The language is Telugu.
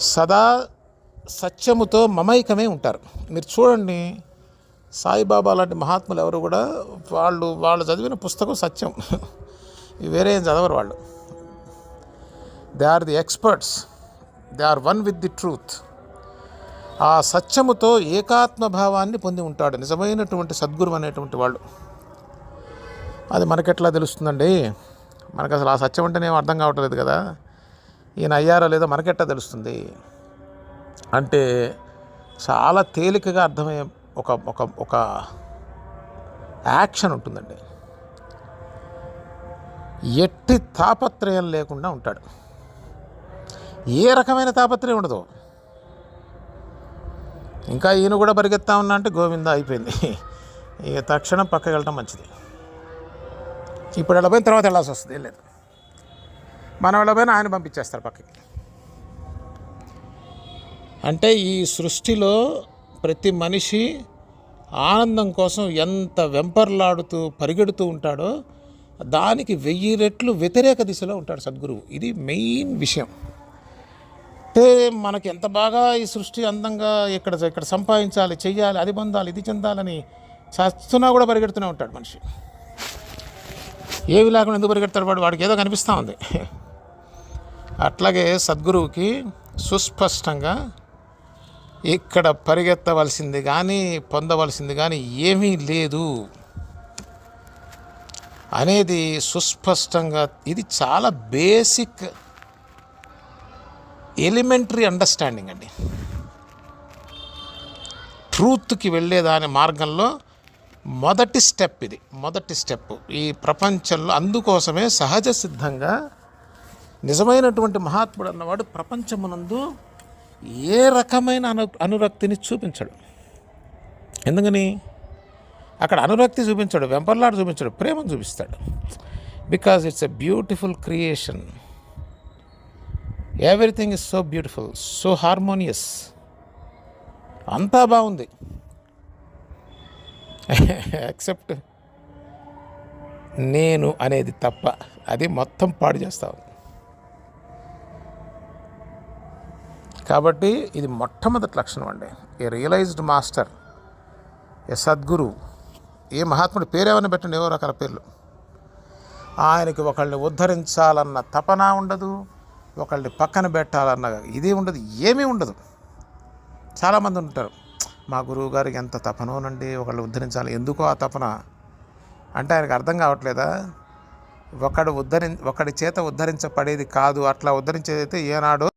సదా సత్యముతో మమైకమే ఉంటారు. మీరు చూడండి సాయిబాబా లాంటి మహాత్ములు ఎవరు కూడా వాళ్ళు వాళ్ళు చదివిన పుస్తకం సత్యం. వేరే ఏం చదవరు వాళ్ళు. They are the experts they are one with the truth ఆ సత్యముతో ఏకాత్మ భావాన్ని పొంది ఉంటాడు. నిజమైనటువంటి సద్గురు అనేటువంటి వాళ్ళు. అది మనకెట్లా తెలుస్తుందండి? మనకు అసలు ఆ సత్యం అంటేనే అర్థం కావట్లేదు కదా? ఈయన అయ్యారో లేదో మనకెట్టా తెలుస్తుంది. అంటే చాలా తేలికగా అర్థమయ్యే ఒక ఒక ఒక యాక్షన్ ఉంటుందండి. ఎట్టి తాపత్రయం లేకుండా ఉంటాడు. ఏ రకమైన తాపత్రయం ఉండదు. ఇంకా ఈయన కూడా పరిగెత్తా ఉన్నా అంటే గోవింద అయిపోయింది. ఇక తక్షణం పక్కకి వెళ్ళటం మంచిది. ఇప్పుడు వెళ్ళబోయిన తర్వాత వెళ్ళాల్సి వస్తుంది ఏం లేదు. మనవాళ్ళ పైన ఆయన పంపించేస్తారు పక్కకి. అంటే ఈ సృష్టిలో ప్రతి మనిషి ఆనందం కోసం ఎంత వెంపర్లాడుతూ పరిగెడుతూ ఉంటాడో దానికి వెయ్యి రెట్లు వ్యతిరేక దిశలో ఉంటాడు సద్గురువు. ఇది మెయిన్ విషయం. అంటే మనకి ఎంత బాగా ఈ సృష్టి అందంగా ఇక్కడ ఇక్కడ సంపాదించాలి చెయ్యాలి అది పొందాలి ఇది చెందాలని చస్తున్నా కూడా పరిగెడుతూనే ఉంటాడు మనిషి. ఏవి లేకుండా ఎందుకు పరిగెడతాడు వాడు? వాడికి ఏదో కనిపిస్తూ ఉంది. అట్లాగే సద్గురువుకి సుస్పష్టంగా ఇక్కడ పరిగెత్తవలసింది కానీ పొందవలసింది కానీ ఏమీ లేదు అనేది సుస్పష్టంగా ఇది చాలా బేసిక్ ఎలిమెంటరీ అండర్స్టాండింగ్ అండి. ట్రూత్కి వెళ్ళేదాని మార్గంలో మొదటి స్టెప్ ఇది. మొదటి స్టెప్ ఈ ప్రపంచంలో అందుకోసమే సహజ సిద్ధంగా నిజమైనటువంటి మహాత్ముడు అన్నవాడు ప్రపంచమునందు ఏ రకమైన అను అనురక్తిని చూపించడు. ఎందుకని? అక్కడ అనురక్తి చూపించాడు వెంపర్లాడు చూపించాడు ప్రేమను చూపిస్తాడు. Because it's a beautiful creation everything is so beautiful so harmonious అంతా బాగుంది. ఎక్సెప్ట్ నేను అనేది తప్ప అది మొత్తం పాడు చేస్తా ఉంది. కాబట్టి ఇది మొట్టమొదటి లక్షణం అండి. ఏ రియలైజ్డ్ మాస్టర్ ఏ సద్గురు ఏ మహాత్ముడి పేరేమైనా పెట్టండి ఏవో రకాల పేర్లు. ఆయనకి ఒకళ్ళని ఉద్ధరించాలన్న తపన ఉండదు ఒకళ్ళని పక్కన పెట్టాలన్న ఇది ఉండదు ఏమీ ఉండదు. చాలామంది ఉంటారు మా గురువు గారికి ఎంత తపనోనండి ఒకళ్ళు ఉద్ధరించాలి ఎందుకో ఆ తపన? అంటే ఆయనకు అర్థం కావట్లేదా? ఒకడు ఉద్ధరి ఒకడి చేత ఉద్ధరించబడేది కాదు అట్లా ఉద్ధరించేదైతే ఏనాడో